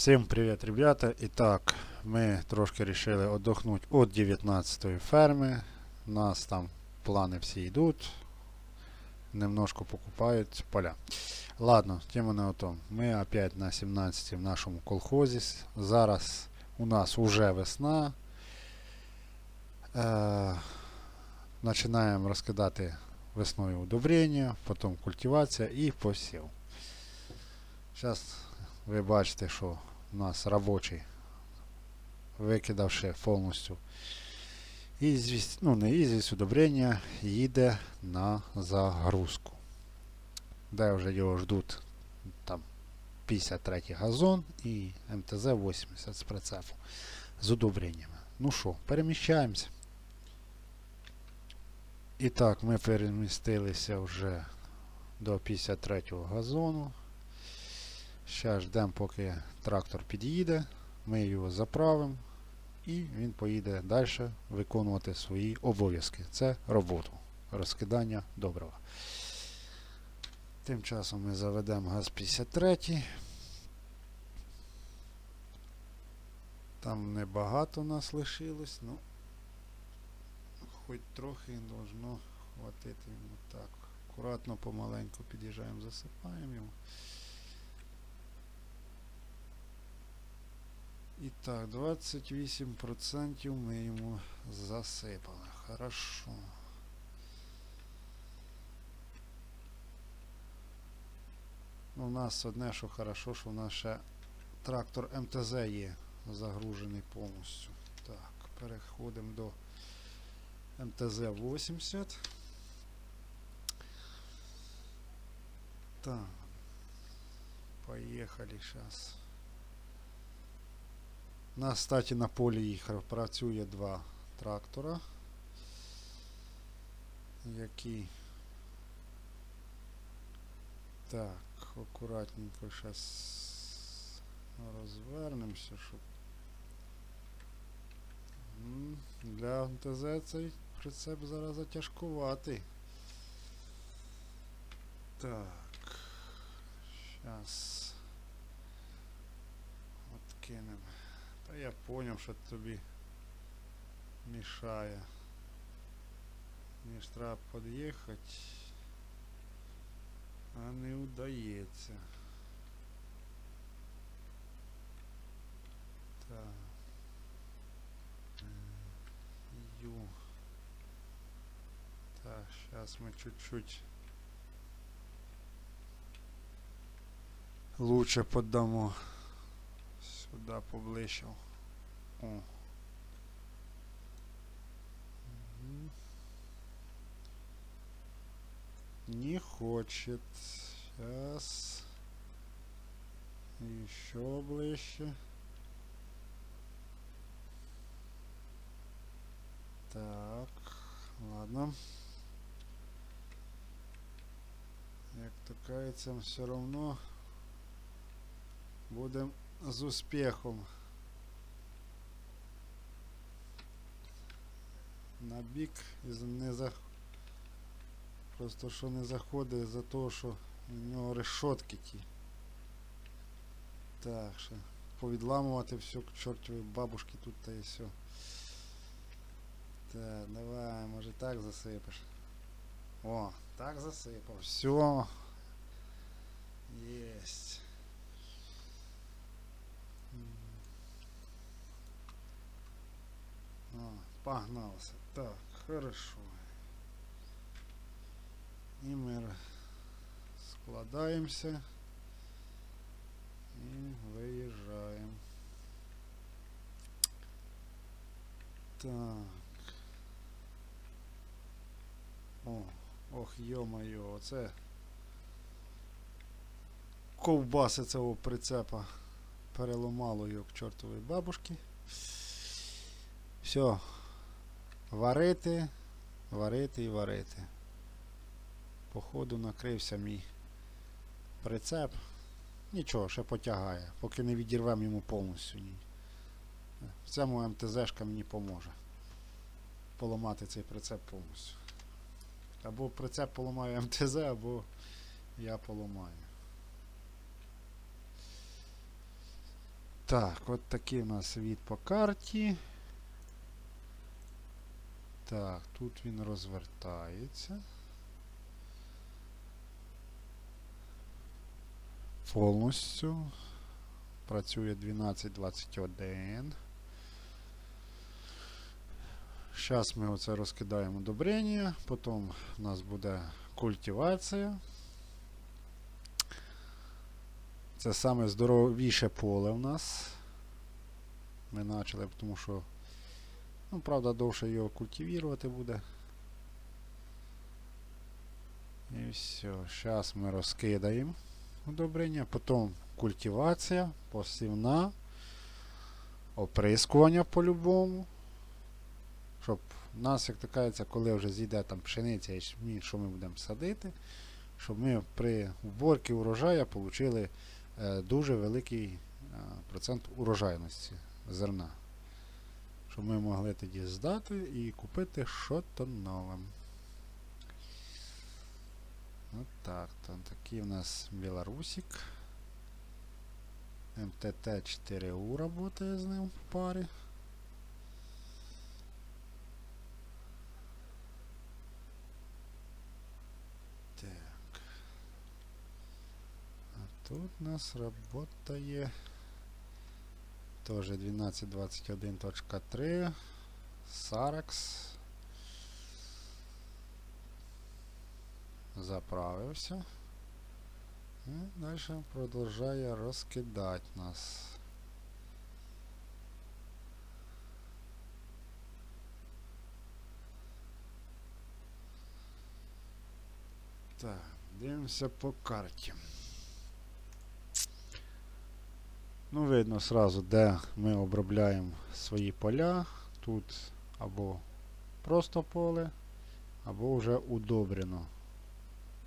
Всім привіт, ребята. І так, ми трошки вирішили віддохнути від 19-ї ферми. У нас там плани всі йдуть. Немножко покупають поля. Ладно, тема не о том. Ми опять на 17 в нашому колхозі. Зараз у нас уже весна. Е, Починаємо розкидати весною удобрення, потім культивація і посів. Зараз ви бачите, що у нас робочий, викидавши повністю ізвість, ну не ізвість, удобрення, їде на загрузку. Де вже його ждуть там 53 газон і МТЗ-80 з прицепу з удобреннями. Ну що, переміщаємося. І так, ми перемістилися вже до 53-го газону. Зараз ждемо, поки трактор під'їде, ми його заправимо і він поїде далі виконувати свої обов'язки. Це роботу, розкидання добрива. Тим часом ми заведемо ГАЗ-53. Там небагато нас лишилось, ну хоч трохи должно хватити йому так. Акуратно, помаленьку під'їжджаємо, засипаємо його. І так, 28% ми йому засипали. Хорошо. У нас одне, що хорошо, що у нас ще трактор МТЗ є загружений повністю. Так, переходимо до МТЗ-80. Так. Поїхали зараз. У нас, кстати, на полі їх працює два трактора, які так, акуратненько зараз розвернемося, щоб для МТЗ цей прицеп зараз затяжкуватий. Так, зараз откинемо. Та я поняв, що тобі мішає. Мені ж треба під'їхати, а не удається. Так. Ю. Так, сейчас мы чуть-чуть лучше подамо сюда поближе. О. Не хочет. Сейчас. Еще ближе. Так, ладно. Як то кажеться, все равно будем з успіхом. На бік не за... Просто що не заходить за того, що у нього решотки ті. Так, ще повідламувати все к чортовій бабушки тут та і все. Так, давай, може так засипеш. О, так засипав. Все. Єсть. М. О, погнался. Так, хорошо. І ми складаємося і виїжджаємо. Так. О, ох, йо-моє, оце ковбаси цього прицепа переламало його к чортової бабушки. Все. Варити, варити і варити. Походу накрився мій прицеп. Нічого, ще потягає, поки не відірвемо йому повністю. Ні. В цьому МТЗшка мені поможе. Поламати цей прицеп повністю. Або прицеп поламає МТЗ, або я поламаю. Так, от такий у нас від по карті. Так, тут він розвертається. Повністю. Працює 12.21. Зараз ми оце розкидаємо удобрення, потім у нас буде культивація. Це саме здоровіше поле у нас. Ми почали, тому що, ну, правда, довше його культивувати буде. І все. Зараз ми розкидаємо удобрення, потім культивація, посівна, оприскування по-любому. Щоб у нас, як то кажеться, коли вже зійде там пшениця і що ми будемо садити, щоб ми при уборці урожаю отримали е, дуже великий е, процент урожайності зерна. Щоб ми могли тоді здати і купити щось нове. От так, то такий у нас Білорусик. МТТ-4У работає з ним в парі. Так. А тут у нас работає тоже 1221.3 Саракс. Заправився. І далі продовжує розкидати нас. Так, дивимося по карті. Ну, видно сразу, де ми обробляємо свої поля. Тут або просто поле, або вже удобрено.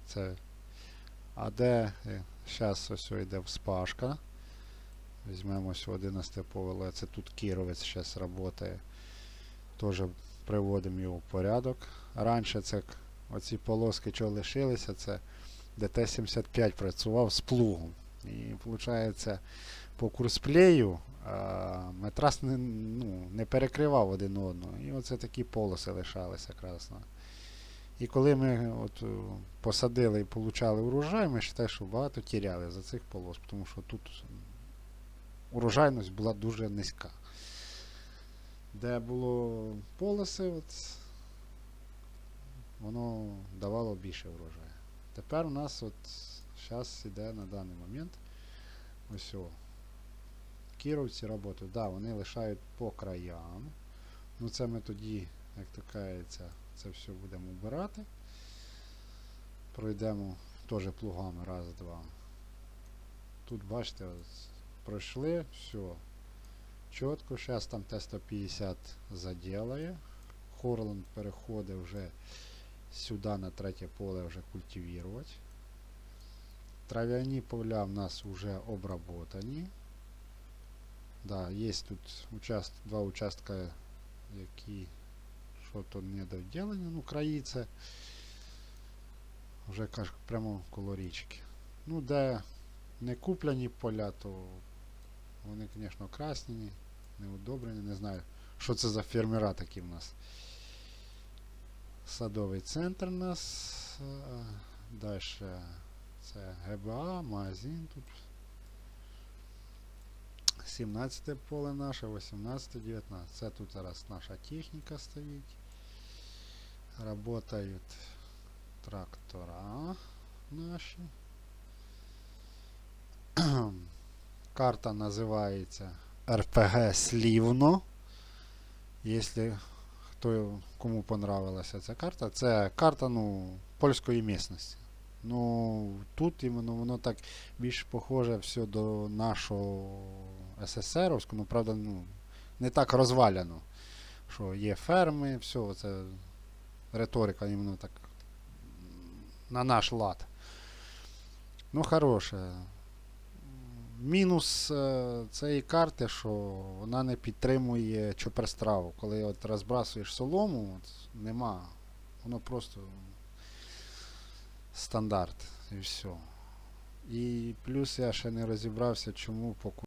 Це. А де зараз ось йде вспашка. Візьмемо ось 11 поле. Це тут Кіровець зараз працює. Теж приводимо його в порядок. Раніше це оці полоски, що лишилися, це ДТ-75 працював з плугом. І виходить, по курсплею метрас не, ну, не перекривав один одного. І оце такі полоси лишалися красно. І коли ми от, е, посадили і получали урожай, ми вважаємо, що багато тіряли за цих полос, тому що тут урожайність була дуже низька. Де було полоси, от, воно давало більше урожаю. Тепер у нас от зараз іде на даний момент ось кіровці працюють. Да, вони лишають по краям. Ну це ми тоді, як то кажеться, це все будемо вбирати. Пройдемо теж плугами. Раз, два. Тут бачите, пройшли, все. Чітко, зараз там Т-150 заділає. Хорланд переходить вже сюди на третє поле вже культивувати. Трав'яні поля в нас вже обработані. Да, є тут участ... два участка, які що-то недоділені. Ну, краї це вже кажу, прямо коло річки. Ну, де не куплені поля, то вони, звісно, красні, не удобрені. Не знаю, що це за фермера такі в нас. Садовий центр у нас. Далі це ГБА, магазин тут. 17 поле наше, 18, 19. Це тут зараз наша техніка стоїть. Работають трактора наші. Карта називається РПГ Слівно. Якщо хто кому понравилася ця карта, це карта ну, польської місності. Ну, тут іменно воно так більш похоже все до нашого СССРовського, ну, правда, ну, не так розваляно. Що є ферми, все, це риторика іменно так на наш лад. Ну, хороше. Мінус е, цієї карти, що вона не підтримує чоперстраву. Коли от розбрасуєш солому, от, нема. Воно просто стандарт і все. І плюс я ще не розібрався, чому по